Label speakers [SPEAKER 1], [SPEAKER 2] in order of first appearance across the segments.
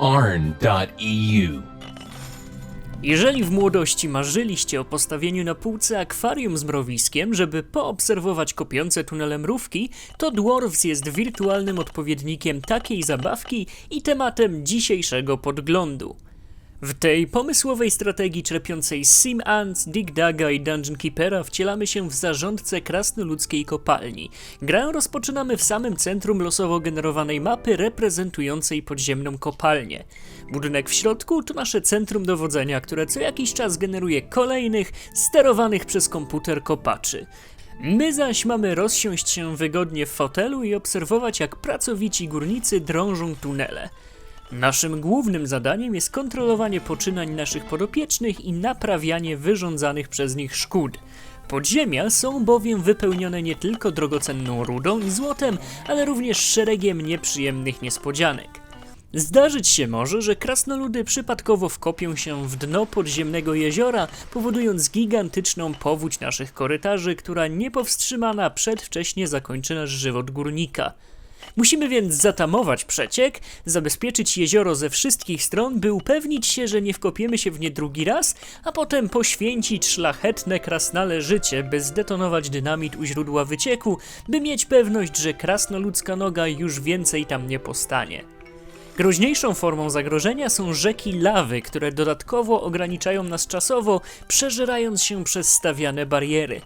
[SPEAKER 1] arn.eu.
[SPEAKER 2] Jeżeli w młodości marzyliście o postawieniu na półce akwarium z mrowiskiem, żeby poobserwować kopiące tunele mrówki, to Dwarfs jest wirtualnym odpowiednikiem takiej zabawki i tematem dzisiejszego podglądu. W tej pomysłowej strategii czerpiącej Sim Ants, Dig Daga i Dungeon Keepera wcielamy się w zarządcę krasnoludzkiej kopalni. Grę rozpoczynamy w samym centrum losowo generowanej mapy reprezentującej podziemną kopalnię. Budynek w środku to nasze centrum dowodzenia, które co jakiś czas generuje kolejnych, sterowanych przez komputer kopaczy. My zaś mamy rozsiąść się wygodnie w fotelu i obserwować jak pracowici górnicy drążą tunele. Naszym głównym zadaniem jest kontrolowanie poczynań naszych podopiecznych i naprawianie wyrządzanych przez nich szkód. Podziemia są bowiem wypełnione nie tylko drogocenną rudą i złotem, ale również szeregiem nieprzyjemnych niespodzianek. Zdarzyć się może, że krasnoludy przypadkowo wkopią się w dno podziemnego jeziora, powodując gigantyczną powódź naszych korytarzy, która niepowstrzymana przedwcześnie zakończy nasz żywot górnika. Musimy więc zatamować przeciek, zabezpieczyć jezioro ze wszystkich stron, by upewnić się, że nie wkopiemy się w nie drugi raz, a potem poświęcić szlachetne krasnale życie, by zdetonować dynamit u źródła wycieku, by mieć pewność, że krasnoludzka noga już więcej tam nie postanie. Groźniejszą formą zagrożenia są rzeki lawy, które dodatkowo ograniczają nas czasowo, przeżerając się przez stawiane bariery.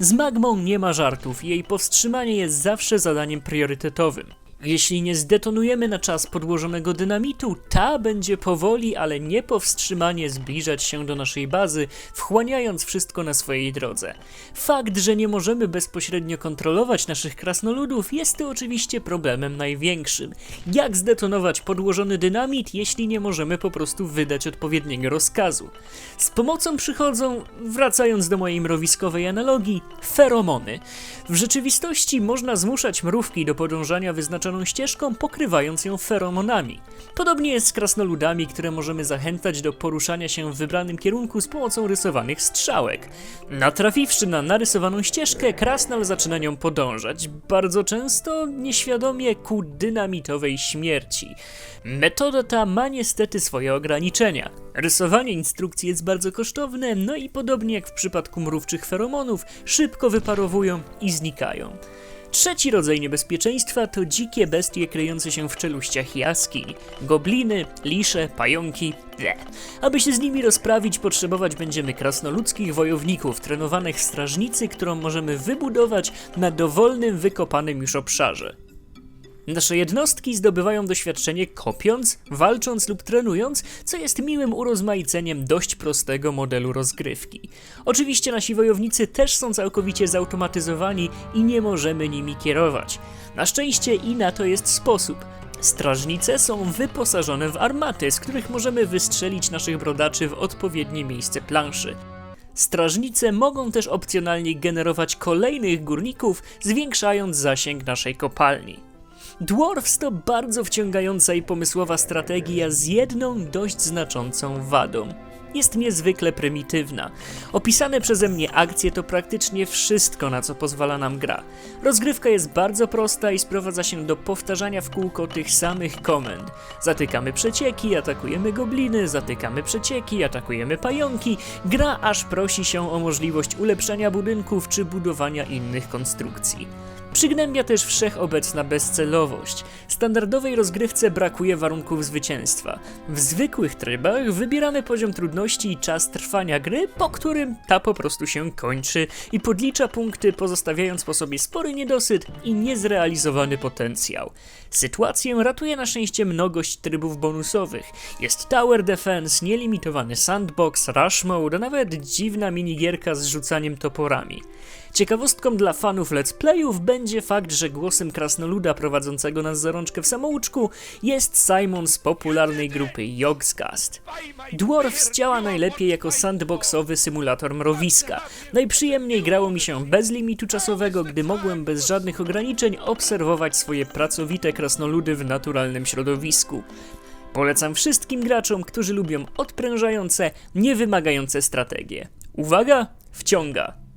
[SPEAKER 2] Z magmą nie ma żartów jej powstrzymanie jest zawsze zadaniem priorytetowym. Jeśli nie zdetonujemy na czas podłożonego dynamitu, ta będzie powoli, ale niepowstrzymanie zbliżać się do naszej bazy, wchłaniając wszystko na swojej drodze. Fakt, że nie możemy bezpośrednio kontrolować naszych krasnoludów jest oczywiście problemem największym. Jak zdetonować podłożony dynamit, jeśli nie możemy po prostu wydać odpowiedniego rozkazu? Z pomocą przychodzą, wracając do mojej mrowiskowej analogii, feromony. W rzeczywistości można zmuszać mrówki do podążania ścieżką, pokrywając ją feromonami. Podobnie jest z krasnoludami, które możemy zachęcać do poruszania się w wybranym kierunku z pomocą rysowanych strzałek. Natrafiwszy na narysowaną ścieżkę, krasnal zaczyna nią podążać, bardzo często nieświadomie ku dynamitowej śmierci. Metoda ta ma niestety swoje ograniczenia. Rysowanie instrukcji jest bardzo kosztowne, no i podobnie jak w przypadku mrówczych feromonów, szybko wyparowują i znikają. Trzeci rodzaj niebezpieczeństwa to dzikie bestie kryjące się w czeluściach jaskiń. Gobliny, lisze, pająki. Ble. Aby się z nimi rozprawić, potrzebować będziemy krasnoludzkich wojowników, trenowanych strażnicy, którą możemy wybudować na dowolnym, wykopanym już obszarze. Nasze jednostki zdobywają doświadczenie kopiąc, walcząc lub trenując, co jest miłym urozmaiceniem dość prostego modelu rozgrywki. Oczywiście nasi wojownicy też są całkowicie zautomatyzowani i nie możemy nimi kierować. Na szczęście i na to jest sposób. Strażnice są wyposażone w armaty, z których możemy wystrzelić naszych brodaczy w odpowiednie miejsce planszy. Strażnice mogą też opcjonalnie generować kolejnych górników, zwiększając zasięg naszej kopalni. Dwarfs to bardzo wciągająca i pomysłowa strategia z jedną dość znaczącą wadą. Jest niezwykle prymitywna. Opisane przeze mnie akcje to praktycznie wszystko, na co pozwala nam gra. Rozgrywka jest bardzo prosta i sprowadza się do powtarzania w kółko tych samych komend. Zatykamy przecieki, atakujemy gobliny, zatykamy przecieki, atakujemy pająki. Gra aż prosi się o możliwość ulepszenia budynków czy budowania innych konstrukcji. Przygnębia też wszechobecna bezcelowość. Standardowej rozgrywce brakuje warunków zwycięstwa. W zwykłych trybach wybieramy poziom trudności i czas trwania gry, po którym ta po prostu się kończy i podlicza punkty, pozostawiając po sobie spory niedosyt i niezrealizowany potencjał. Sytuację ratuje na szczęście mnogość trybów bonusowych. Jest Tower Defense, nielimitowany sandbox, rush mode, a nawet dziwna minigierka z rzucaniem toporami. Ciekawostką dla fanów let's playów będzie fakt, że głosem krasnoluda prowadzącego nas za rączkę w samouczku jest Simon z popularnej grupy Yogscast. Dwarfs działa najlepiej jako sandboxowy symulator mrowiska. Najprzyjemniej grało mi się bez limitu czasowego, gdy mogłem bez żadnych ograniczeń obserwować swoje pracowite krasnoludy w naturalnym środowisku. Polecam wszystkim graczom, którzy lubią odprężające, niewymagające strategie. Uwaga, wciąga!